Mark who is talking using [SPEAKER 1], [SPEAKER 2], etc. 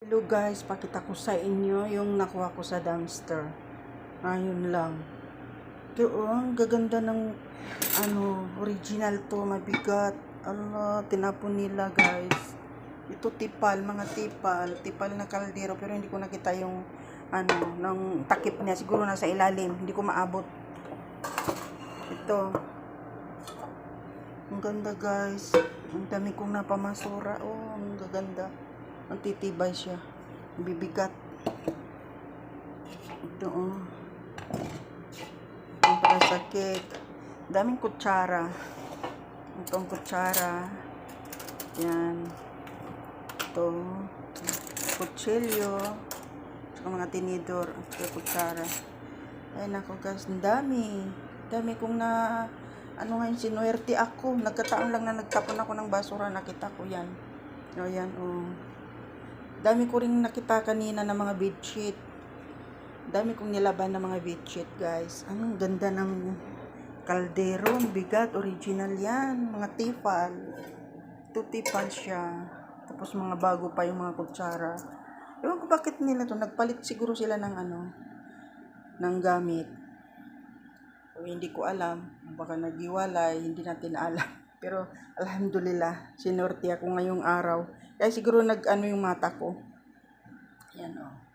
[SPEAKER 1] Hello guys, pakita ko sa inyo yung nakuha ko sa dumpster. Ayun lang. Ito, oh, ang gaganda ng ano, original to, mabigat. Allah, tinapon nila guys. Ito tipal, mga tipal, tipal na kaldero pero hindi ko nakita yung ano, ng takip niya. Siguro nasa ilalim, hindi ko maabot. Ito. Ang ganda guys. Ang dami kong napamasura. Oh, ang gaganda. Ang titibay siya. Bibigat. Ito oh. Ang para sa. Daming kutsara. Ito ang kutsara. Yan. Ito. Kutsilyo. Saka mga tinidor. Ito kutsara. Ay nako guys, ang dami. Dami kong na ano nga yung sinuwerte ako. Nagkataon lang na nagtapon ako ng basura. Nakita ko yan. O yan, oh. Dami ko rin nakita kanina ng mga bedsheet. Dami kong nilaban ng mga bedsheet, guys. Ang ganda ng kaldero. Bigat. Original yan. Mga tipal. Ito tipal siya. Tapos mga bago pa yung mga kutsara. Ewan ko bakit nila to. Nagpalit siguro sila ng ano, ng gamit. O hindi ko alam. Baka nagiwalay, hindi natin alam. Pero alhamdulillah, sinorte ako ngayong araw. Kaya siguro nag-ano yung mata ko. Yan o.